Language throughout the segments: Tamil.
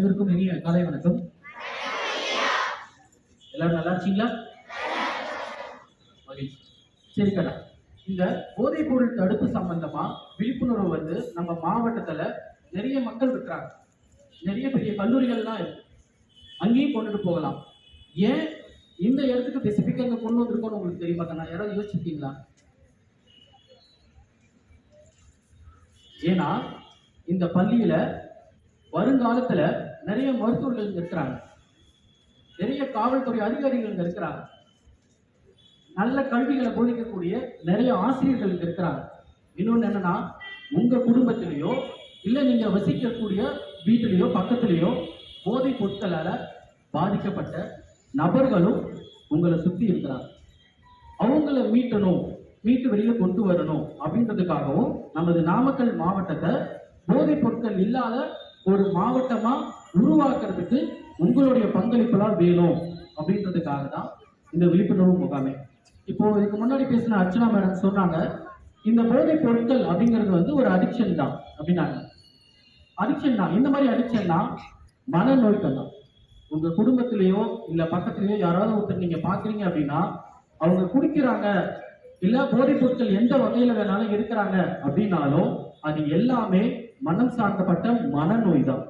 அனைவருக்கும் இனிய காலை வணக்கம். எல்லாரும் நல்லா இருக்கீங்களா? சரி கடா இந்த போதைப் பொருள் தடுப்பு சம்பந்தமா விழிப்புணர்வு வந்து நம்ம மாவட்டத்துல நிறைய மக்கள் இருக்கிறாங்க. நிறைய பெரிய கல்லூரிகள்லாம் இருக்கு. அங்கேயும் கொண்டுட்டு போகலாம். ஏன் இந்த இடத்துக்கு ஸ்பெசிஃபிக்காக இங்கே கொண்டு வந்திருக்கோம்னு உங்களுக்கு தெரியுமா கண்ணா யாராவது யோசிச்சிருக்கீங்களா? ஏன்னா இந்த பள்ளியில வருங்காலத்துல நிறைய மருத்துவர்கள் இங்கே இருக்கிறாங்க. நிறைய காவல்துறை அதிகாரிகள் இங்கே இருக்கிறாங்க. நல்ல கல்விகளை போதிக்கக்கூடிய நிறைய ஆசிரியர்கள் இங்கே இருக்கிறாங்க. இன்னொன்று என்னன்னா உங்கள் குடும்பத்திலேயோ இல்லை நீங்கள் வசிக்கக்கூடிய வீட்டிலேயோ பக்கத்துலேயோ போதைப் பொருட்களால் பாதிக்கப்பட்ட நபர்களும் உங்களை சுற்றி இருக்கிறாங்க. அவங்கள மீட்டணும் மீட்டு வெளியில் கொண்டு வரணும் அப்படின்றதுக்காகவும் நமது நாமக்கல் மாவட்டத்தை போதைப் பொருட்கள் இல்லாத ஒரு மாவட்டமாக உருவாக்குறதுக்கு உங்களுடைய பங்களிப்பெல்லாம் வேணும் அப்படின்றதுக்காக தான் இந்த விழிப்புணர்வு முகாமே. இப்போ இதுக்கு முன்னாடி பேசின அர்ச்சனா மேடம் சொன்னாங்க இந்த போதைப் பொருட்கள் அப்படிங்கிறது வந்து ஒரு அடிக்ஷன் தான் அப்படின்னாங்க. அடிக்ஷன் தான். இந்த மாதிரி அடிக்ஷன் தான் மனநோய்கள் தான். உங்க குடும்பத்திலேயோ இல்ல பக்கத்திலேயோ யாராவது ஒருத்தர் நீங்க பாக்குறீங்க அப்படின்னா அவங்க குடிக்கிறாங்க இல்ல போதைப் பொருட்கள் எந்த வகையில வேணாலும் இருக்கிறாங்க அப்படின்னாலும் அது எல்லாமே மனம் சார்ந்தப்பட்ட மனநோய் தான்.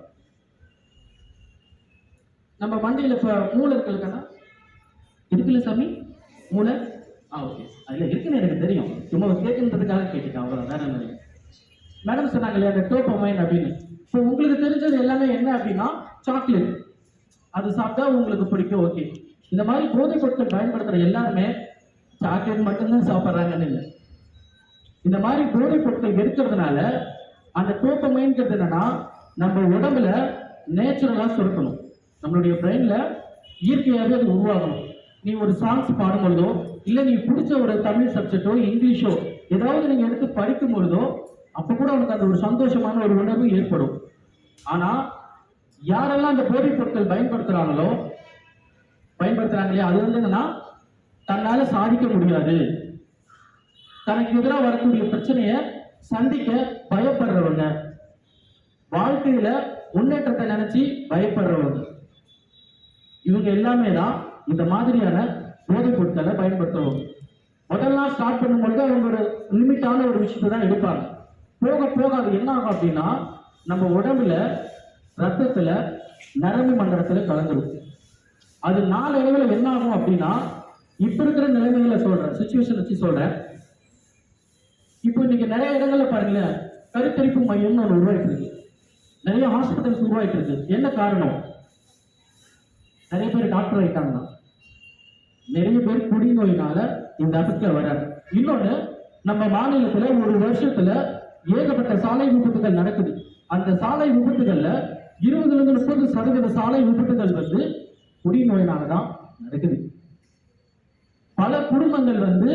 நம்ம மண்டையில் இப்போ மூளை இருக்குல்லக்கண்ணா இருக்குல்ல சாமி? மூளை? ஆ ஓகே அதில் இருக்குன்னு எனக்கு தெரியும். சும்மா கேட்குன்றதுக்காக கேட்டுக்கேன் அவ்வளோ வேற என்ன மேடம் சொன்னாங்க இல்லையா அந்த டோப்பமைன் அப்படின்னு. ஸோ உங்களுக்கு தெரிஞ்சது எல்லாமே என்ன அப்படின்னா சாக்லேட் அது சாப்பிட்டா உங்களுக்கு பிடிக்கும் ஓகே இந்த மாதிரி போதைப் பொருட்கள் பயன்படுத்துகிற எல்லாருமே சாக்லேட் மட்டும்தான் சாப்பிட்றாங்கன்னு இல்லை. இந்த மாதிரி போதைப் பொருட்கள் எடுக்கிறதுனால அந்த டோப்பமைன்கிறது என்னன்னா நம்ம உடம்புல நேச்சுரலாக சுருக்கணும். நம்மளுடைய பிரெயின்ல இயற்கையாகவே அது உருவாகணும். நீ ஒரு சாங்ஸ் பாடும் பொழுதோ இல்லை நீ பிடிச்ச ஒரு தமிழ் சப்ஜெக்டோ இங்கிலீஷோ ஏதாவது நீங்க எடுத்து படிக்கும் பொழுதோ அப்போ கூட அவனுக்கு அந்த ஒரு சந்தோஷமான ஒரு உணர்வு ஏற்படும். ஆனா யாரெல்லாம் அந்த போதைப் பொருட்கள் பயன்படுத்துறாங்களோ பயன்படுத்துறாங்க இல்லையா அது வந்து என்னன்னா தன்னால சாதிக்க முடியாது. தனக்கு எதிராக வரக்கூடிய பிரச்சனையை சந்திக்க பயப்படுறவங்க. வாழ்க்கையில முன்னேற்றத்தை நினைச்சு பயப்படுறவங்க. இவங்க எல்லாமே தான் இந்த மாதிரியான போதைப் பொருட்களை பயன்படுத்துவோம் முதல்ல ஸ்டார்ட் பண்ணும்பொழுது அவங்க ஒரு லிமிட்டான ஒரு விஷயத்தை தான் எடுப்பாங்க. போக போக அது என்ன ஆகும் அப்படின்னா நம்ம உடம்புல ரத்தத்துல நரம்பு மண்டலத்துல கலந்துரும். அது நாளடைவில் என்ன ஆகும் அப்படின்னா இப்ப இருக்கிற நிலைமையில சொல்றேன் சுச்சுவேஷன் வச்சு சொல்றேன். இப்போ இன்னைக்கு நிறைய இடங்கள்ல பாருங்களேன் கருத்தரிப்பு மையம்னு ஒன்று உருவாயிட்டு இருக்கு. நிறைய ஹாஸ்பிட்டல்ஸ் உருவாயிட்டு இருக்கு. என்ன காரணம்? நிறைய பேர் டாக்டர் ஆயிட்டாங்க நிறைய பேர் குடிநோயினால இந்த இடத்துல வர இன்னொன்னு நம்ம மாநிலத்துல ஒரு வருஷத்துல ஏகப்பட்ட சாலை விபத்துகள் நடக்குது. அந்த சாலை விபத்துகள்ல இருபதுல இருந்து முப்பது சதவீத சாலை விபத்துகள் வந்து குடிநோயினால தான் நடக்குது. பல குடும்பங்கள் வந்து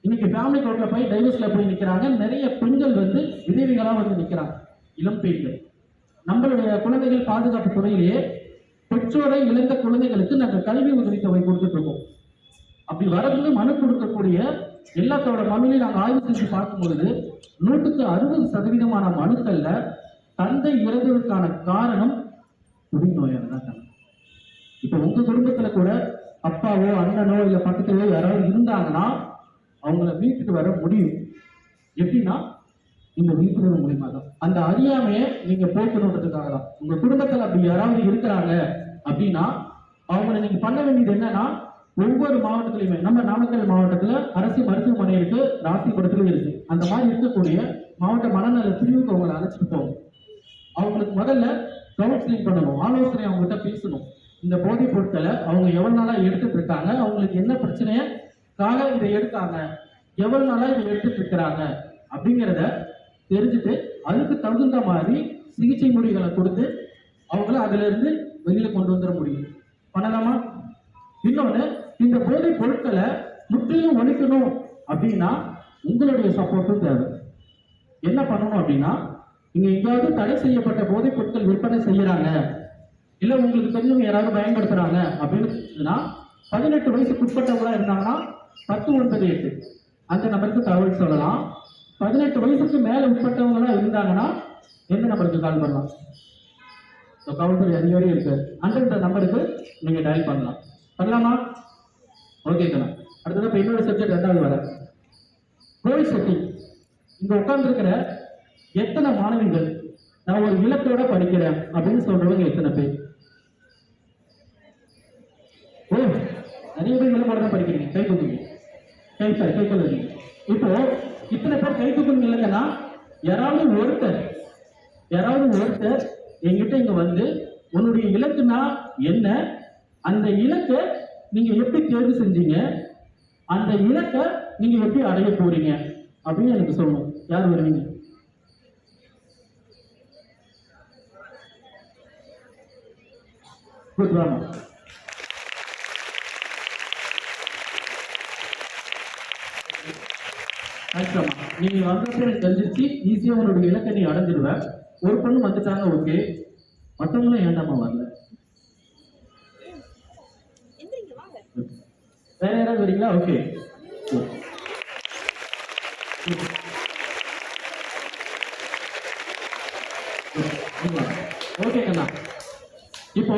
இன்னைக்கு ஃபேமிலி கோர்ட்ல போய் டைவர்ஸ்ல போய் நிக்கிறாங்க. நிறைய பெண்கள் வந்து விதவிகளா வந்து நிக்கிறாங்க. இளம் பெண்கள். நம்மளுடைய குழந்தைகள் பாதுகாப்பு துறையிலேயே பெற்றோரை இழந்த குழந்தைகளுக்கு நாங்கள் கல்வி உதவித்தொகை கொடுத்துட்டு இருக்கோம். அப்படி வரது மனு கொடுக்கக்கூடிய எல்லாத்தோட மனுவையும் நாங்கள் ஆய்வு செஞ்சு பார்க்கும் பொழுது நூற்றுக்கு அறுபது சதவீதமான மனுக்கள்ல தந்தை இறந்ததற்கான காரணம் குடிநோயால தான் இப்போ உங்க குடும்பத்துல கூட அப்பாவோ அண்ணனோ இல்ல பக்கத்துலயோ யாராவது இருந்தாங்கன்னா அவங்கள வீட்டுக்கு வர முடியும். எப்படின்னா இந்த விழிப்புணர்வு மூலியமா தான் அந்த அறியாமையை நீங்க போக்கணுன்றதுக்காக தான் உங்க குடும்பத்துல அப்படி யாராவது இருக்கிறாங்க அப்படின்னா அவங்க நீங்க பண்ண வேண்டியது என்னன்னா ஒவ்வொரு மாவட்டத்திலையுமே நம்ம நாமக்கல் மாவட்டத்துல அரசு மருத்துவமனை இருக்கு ராசிபுரத்துலயும் இருக்கு. அந்த மாதிரி இருக்கக்கூடிய மாவட்ட மனநல பிரிவுக்கு அவங்களை அழைச்சிட்டு போகும் அவங்களுக்கு முதல்ல கவுன்சிலிங் பண்ணணும். ஆலோசனை அவங்ககிட்ட பேசணும். இந்த போதைப் பொருட்களை அவங்க எவ்வளவு நாளா எடுத்துட்டு இருக்காங்க அவங்களுக்கு என்ன பிரச்சனையக்காக இதை எடுத்தாங்க எவ்வளவு நாளா இதை எடுத்துட்டு இருக்கிறாங்க அப்படிங்கிறத தெரிஞ்சுட்டு அதுக்கு தகுந்த மாதிரி சிகிச்சை முறைகளை கொடுத்து அவங்கள அதுல இருந்து வெளியில கொண்டு வந்துட முடியும். பண்ணலாமா? இன்னொன்னு இந்த போதைப் பொருட்களை முற்றிலும் ஒழிக்கணும் அப்படின்னா உங்களுடைய சப்போர்ட்டும் தேவை. என்ன பண்ணணும் அப்படின்னா நீங்க எங்கேயாவது தடை செய்யப்பட்ட போதைப் பொருட்கள் விற்பனை செய்யறாங்க இல்ல உங்களுக்கு தெரிஞ்சவங்க யாராவது பயன்படுத்துறாங்க அப்படின்னு பதினெட்டு வயசுக்கு உட்பட்டவங்களா இருந்தாங்கன்னா பத்து ஒன்பது எட்டு. அந்த நம்பருக்கு தகவல் சொல்லலாம். பதினெட்டு வயசுக்கு மேல உட்பட்டவங்களா இருந்தாங்கன்னா எந்த நம்பருக்கு கால் பண்ணலாம்? ஸோ காவல்துறை அதிகாரி இருக்கு அந்த நம்பருக்கு நீங்கள் டயல் பண்ணலாம். பண்ணலாமா? ஓகே கண்ணா. அடுத்தது இப்போ இன்னொரு சப்ஜெக்ட் ரெண்டாவது வர. கோல் செட்டிங் இங்கே உட்காந்துருக்கிற எத்தனை மாணவிகள்? நான் ஒரு இலக்கோட படிக்கிறேன் அப்படின்னு சொல்றவங்க எத்தனை பேர்? ஓ நிறைய பேர் இலக்கோட தான் படிக்கிறீங்க. கை தூக்குங்க. கை சார் கை கொள்ளுங்க இப்போ இத்தனை பேர் கை தூக்குங்க இல்லைங்கன்னா யாராவது ஒருத்தர் யாராவது ஒருத்தர் என்கிட்ட இங்க வந்து உன்னுடைய இலக்குனா என்ன? அந்த இலக்கை நீங்க எப்படி தேர்வு செஞ்சீங்க? அந்த இலக்கை நீங்க எப்படி அடைய போறீங்க? அப்படின்னு எனக்கு சொல்லணும். யார் வருவீங்க? குட் ராமா. நீங்க வந்தப்ப எனக்கு தெரிஞ்சிச்சு ஈஸியா உங்களுடைய இலக்கை நீ அடைஞ்சிடுவ ஒரு பொண்ணு வந்துட்டாங்க ஓகே மற்றவங்களும் ஏண்டாமா வரல? வேற யாராவது வரீங்களா? ஓகே ஓகே கண்ணா இப்போ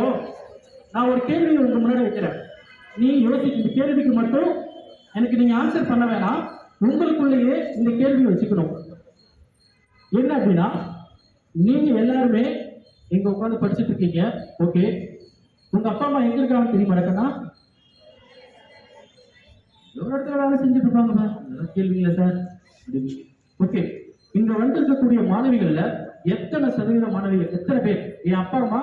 நான் ஒரு கேள்வி உங்க முன்னாடி வைக்கிறேன். நீ யோசிக்க இந்த கேள்விக்கு மட்டும் எனக்கு நீங்க ஆன்சர் பண்ண வேணாம். உங்களுக்குள்ளேயே இந்த கேள்வி வச்சுக்கணும். என்ன அப்படின்னா நீங்க எல்லாருமே இங்க உட்காந்து படிச்சுட்டு இருக்கீங்க. ஓகே உங்க அப்பா அம்மா எங்க இருக்காங்க தெரியுமா கண்ணா எவ்வளோ இடத்துல வேலை செஞ்சுட்டு இருப்பாங்கப்பா கேள்விங்களா கேள்வி இல்லை சார் ஓகே இங்க வந்திருக்கக்கூடிய மாணவிகள்ல எத்தனை சதவீத மாணவிகள் எத்தனை பேர்? என் அப்பா அம்மா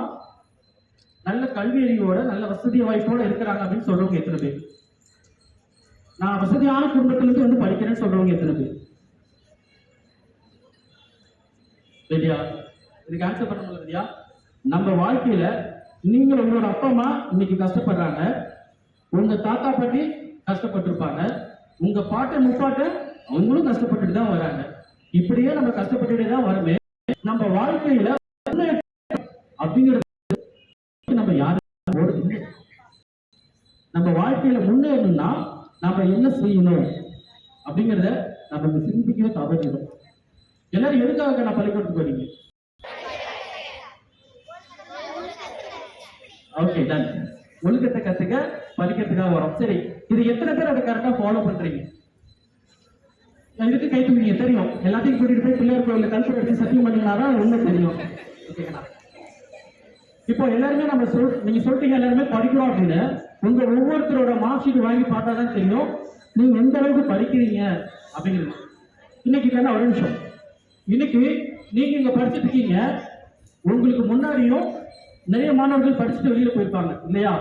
நல்ல கல்வி அறிவோட நல்ல வசதி வாய்ப்போட இருக்கிறாங்க அப்படின்னு சொல்றவங்க எத்தனை பேர்? நான் வசதியான குடும்பத்திலிருந்து வந்து படிக்கிறேன்னு சொல்றவங்க எத்தனை பேர்? ரெடியா? இதுக்கு ஆன்சர் பண்ண முடியல ரெடியா? நம்ம வாழ்க்கையில நீங்க உங்களோட அப்பா அம்மா இன்னைக்கு கஷ்டப்படுறாங்க. உங்க தாத்தா பாட்டி கஷ்டப்பட்டிருப்பாங்க. உங்க பாட்டை முப்பாட்ட அவங்களும் கஷ்டப்பட்டுட்டு தான் வராங்க. இப்படியே நம்ம கஷ்டப்பட்டுட்டே தான் வருமே. நம்ம வாழ்க்கையில அப்படிங்கிறது நம்ம யாரும் ஓடுறது நம்ம வாழ்க்கையில முன்னேறணும்னா நம்ம என்ன செய்யணும்? அப்படிங்கிறத நம்ம சிந்திக்கவே தவறிடும் எல்லாரும் எதுக்காக நான் பள்ளிக்கூடத்துக்கு வரீங்க ஓகே டன் ஒழுக்கத்தை கத்துக்க படிக்கிறதுக்காக வரும். சரி இது எத்தனை பேர் அதை கரெக்டா ஃபாலோ பண்றீங்க? இதுக்கு கை தூக்கிங்க தெரியும். எல்லாத்தையும் கூட்டிட்டு போய் பிள்ளையார் கோயில கல்புரம் எடுத்து சத்தியம் பண்ணீங்கன்னாதான் உண்மை தெரியும். ஓகேங்களா இப்போ எல்லாருமே நம்ம சொல் நீங்க சொல்லிட்டீங்க எல்லாருமே படிக்கிறோம் அப்படின்னு. உங்க ஒவ்வொருத்தரோட மார்க் ஷீட் வாங்கி பார்த்தா தான் தெரியும். நீங்க எந்த அளவுக்கு படிக்கிறீங்க அப்படிங்கிறது. இன்னைக்கு தானே ஒரு நிமிஷம். இன்னைக்கு நீங்க இங்க படிச்சுட்டு இருக்கீங்க. உங்களுக்கு முன்னாடியும் நிறைய மாணவர்கள் படிச்சுட்டு வெளியில போயிருப்பாங்க இல்லையா?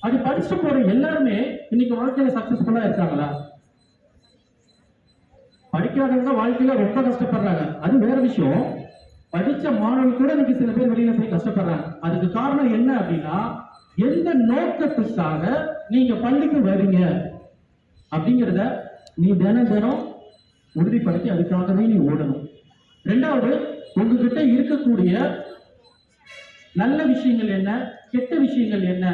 அது படிச்சுட்டு போற எல்லாருமே இன்னைக்கு வாழ்க்கையில சக்சஸ்ஃபுல்லா இருக்காங்களா? படிக்காதவங்க வாழ்க்கையில ரொம்ப கஷ்டப்படுறாங்க. அது வேற விஷயம். படிச்ச மாணவர்கள் கூட இன்னைக்கு சில பேர் வெளியில போய் கஷ்டப்படுறாங்க. அதுக்கு காரணம் என்ன அப்படின்னா எந்த நோக்கத்துக்காக நீங்க பள்ளிக்கு வரீங்க? அப்படிங்கிறத நீ தினம் தினம் உறுதிப்படுத்தி அதுக்காகவே நீ ஓடணும். ரெண்டாவது உங்ககிட்ட இருக்கக்கூடிய நல்ல விஷயங்கள் என்ன கெட்ட விஷயங்கள் என்ன?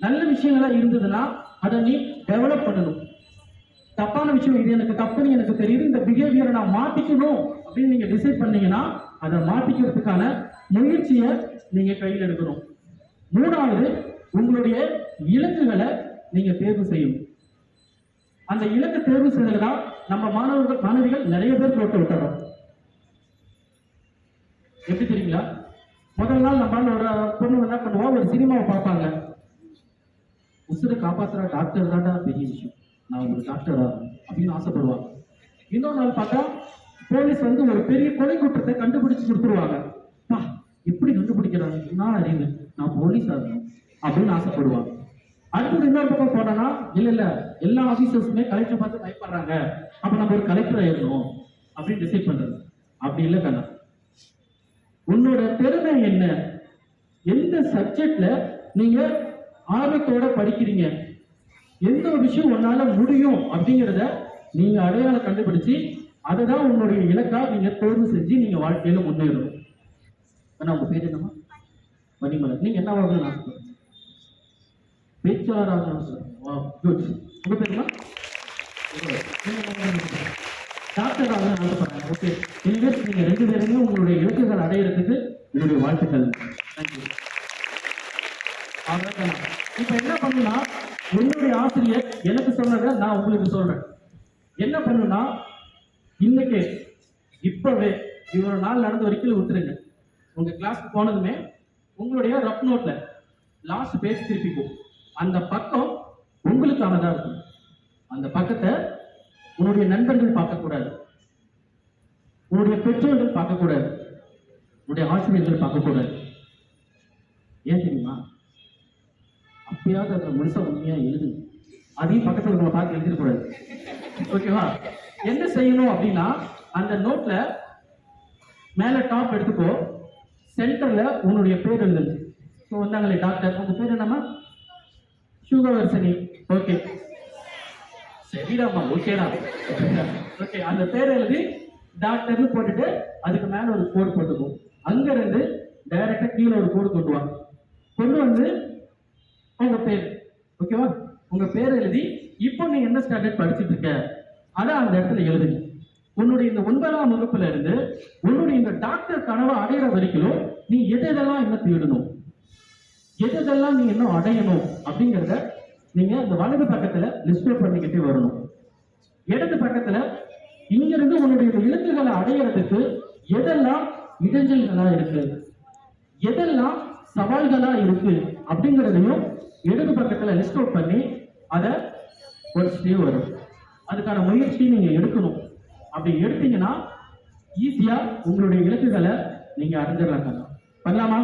நல்ல விஷயங்களா இருந்ததுன்னா அதை நீ டெவலப் பண்ணணும். தப்பான விஷயம் இது எனக்கு தப்புன்னு எனக்கு தெரியுது இந்த பிஹேவியரை நான் மாத்திக்கணும் அப்படின்னு நீங்க டிசைட் பண்ணீங்கன்னா அதை மாத்திக்கிறதுக்கான முயற்சியை நீங்க கையில் எடுக்கணும். மூணாவது உங்களுடைய இலக்குகளை நீங்க தேர்வு செய்யணும். அந்த இலக்கு தேர்வு செய்ததுல தான் நம்ம மாணவர்கள் மாணவிகள் நிறைய பேர் போட்டு விட்டுறோம். எப்படி தெரியுங்களா? முதல் நாள் நம்ம ஒரு பொண்ணு என்ன பண்ணுவோம் ஒரு சினிமாவை பார்ப்பாங்க. உசுரை காப்பாத்துற டாக்டர் தான்டா பெரிய விஷயம். நான் ஒரு டாக்டரா அப்படின்னு ஆசைப்படுவாங்க. இன்னொரு நாள் பார்த்தா போலீஸ் வந்து ஒரு பெரிய கொலை குற்றத்தை கண்டுபிடிச்சு கொடுத்துருவாங்க. பா எப்படி கண்டுபிடிக்கிறாங்க? நான் அறிவு. நான் போலீஸ் ஆகணும் அப்படின்னு ஆசைப்படுவாங்க. அடுத்தது இன்னொரு பக்கம் போனோம்னா இல்ல இல்ல எல்லா ஆபீசர்ஸுமே கலெக்டர் பார்த்து பயப்படுறாங்க. அப்ப நம்ம ஒரு கலெக்டர் ஆயிடணும் அப்படின்னு டிசைட் பண்றது. அப்படி இல்லை கண்ணா. உன்னோட திறமை என்ன? எந்த சப்ஜெக்ட்ல நீங்க ஆர்வத்தோட படிக்கிறீங்க? எந்த ஒரு விஷயம் உன்னால முடியும் அப்படிங்கிறத நீங்க அடையாளம் கண்டுபிடிச்சு அதை தான் உங்களுடைய இலக்கா நீங்க தேர்வு செஞ்சு நீங்க வாழ்க்கையில முன்னேறணும். ஆனா உங்க பேர் என்னமா மணிமலர். நீங்க என்ன வாங்க ஆசைப்படுறீங்க பேச்சாளர் ஆகணும் குட் உங்க பேருமா? டாக்டர் ஆகணும் ஓகே இனிமேல் நீங்க ரெண்டு பேருமே உங்களுடைய அடையிறதுக்கு என்னுடைய வாழ்த்துக்கள். தேங்க்யூ அவ்வளவுதான். இப்ப என்ன பண்ணுனா என்னுடைய ஆசிரியர் எனக்கு சொன்னதை நான் உங்களுக்கு சொல்றேன். என்ன பண்ணுனா இன்னைக்கு இப்பவே இவ்வளவு நாள் நடந்த வரைக்கும் விட்டுருங்க. உங்க கிளாஸ்க்கு போனதுமே உங்களுடைய ரஃப் நோட்ல லாஸ்ட் பேஜ் திருப்பிக்கும் அந்த பக்கம் உங்களுக்கானதா இருக்கும். அந்த பக்கத்தை உன்னுடைய நண்பர்கள் பார்க்கக்கூடாது. உன்னுடைய பெற்றோர்கள் பார்க்கக்கூடாது. உன்னுடைய ஆசிரியர்கள் பார்க்கக்கூடாது ஏன் தெரியுமா? அப்பயாவது அதில் முழுசா உண்மையா எழுது. அதையும் பக்கத்தில் நம்ம பார்த்து எழுதிடக்கூடாது ஓகேவா என்ன செய்யணும் அப்படின்னா அந்த நோட்ல மேல டாப் எடுத்துக்கோ. சென்டர்ல உன்னுடைய பேர் எழுதுங்க ஸோ வந்தாங்களே டாக்டர் உங்க பேர் என்னம்மா? சுகவர்சனி ஓகே சரிடாமா ஓகேடா ஓகே அந்த பேர் எழுதி டாக்டர்னு போட்டுட்டு அதுக்கு மேல ஒரு கோடு போட்டுக்கும் அங்க இருந்து டைரக்டா கீழே ஒரு கோடு கொண்டு வாங்க. கொண்டு வந்து உங்க பேர். ஓகேவா உங்க பேர் எழுதி இப்போ நீ என்ன ஸ்டாண்டர்ட் படிச்சிட்டு இருக்க? அதை அந்த இடத்துல எழுதுங்க. உன்னுடைய இந்த ஒன்பதாம் வகுப்புல இருந்து உன்னுடைய இந்த டாக்டர் கனவை அடையிற வரைக்கும் நீ எது எதெல்லாம் என்ன தேடணும்? எது எதெல்லாம் நீ இன்னும் அடையணும்? அப்படிங்கிறத நீங்க இந்த வலது பக்கத்துல லிஸ்ட் பண்ணிக்கிட்டே வரணும். இடது பக்கத்துல இங்கிருந்து உன்னுடைய இந்த இலக்குகளை அடையிறதுக்கு எதெல்லாம் இடைஞ்சல்களா இருக்கு. எதெல்லாம் சவால்களா இருக்கு அப்படிங்கிறதையும் இடது பக்கத்துல லிஸ்ட் அவுட் பண்ணி அதை படிச்சுட்டே வரும். அதுக்கான முயற்சி நீங்க எடுக்கணும். அப்படி எடுத்தீங்கன்னா ஈஸியா உங்களுடைய இலக்குகளை நீங்க அடைஞ்சிடலாம். பண்ணலாமா?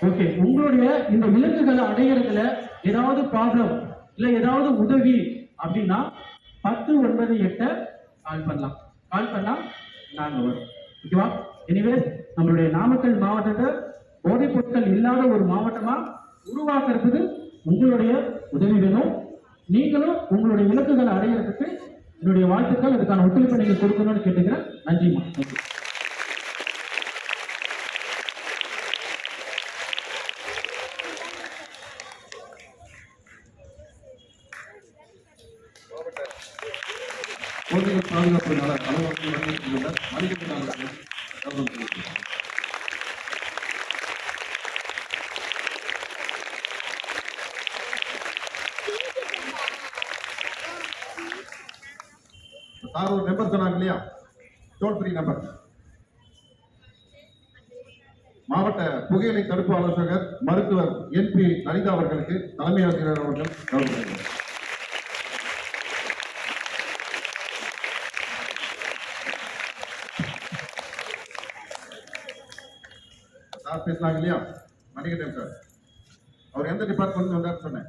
ஓகே உங்களுடைய இந்த இலக்குகளை அடையிறதுல ஏதாவது ப்ராப்ளம் இல்ல ஏதாவது உதவி அப்படின்னா பத்து ஒன்பது எட்ட கால் பண்ணலாம். கால் பண்ணா நாங்க வரும். ஓகேவா எனிவே நம்மளுடைய நாமக்கல் மாவட்டத்தை போதைப் பொருட்கள் இல்லாத ஒரு மாவட்டமா உருவாக்குறதுக்கு உங்களுடைய உதவி வேணும். நீங்களும் உங்களுடைய இலக்குகளை அடையிறதுக்கு என்னுடைய வாழ்த்துக்கள். அதுக்கான ஒத்துழைப்பை நீங்க கொடுக்கணும்னு கேட்டுக்கிறேன். நன்றிம்மா நன்றி குழந்தைகள் பாதுகாப்பு நல அலுவலர்கள் வழங்கியுள்ள சார் ஒரு நம்பர் சொன்னாங்க இல்லையா? டோல் ஃப்ரீ நம்பர் மாவட்ட புகையிலை தடுப்பு ஆலோசகர் மருத்துவர் என்பி லலிதா அவர்களுக்கு தலைமை ஆசிரியர் அவர்கள் கௌரவம். பேசுனாங்க இல்லையா? மணிகண்டன் சார். அவர் எந்த டிபார்ட்மெண்ட் வந்தார்னு சொன்னேன்.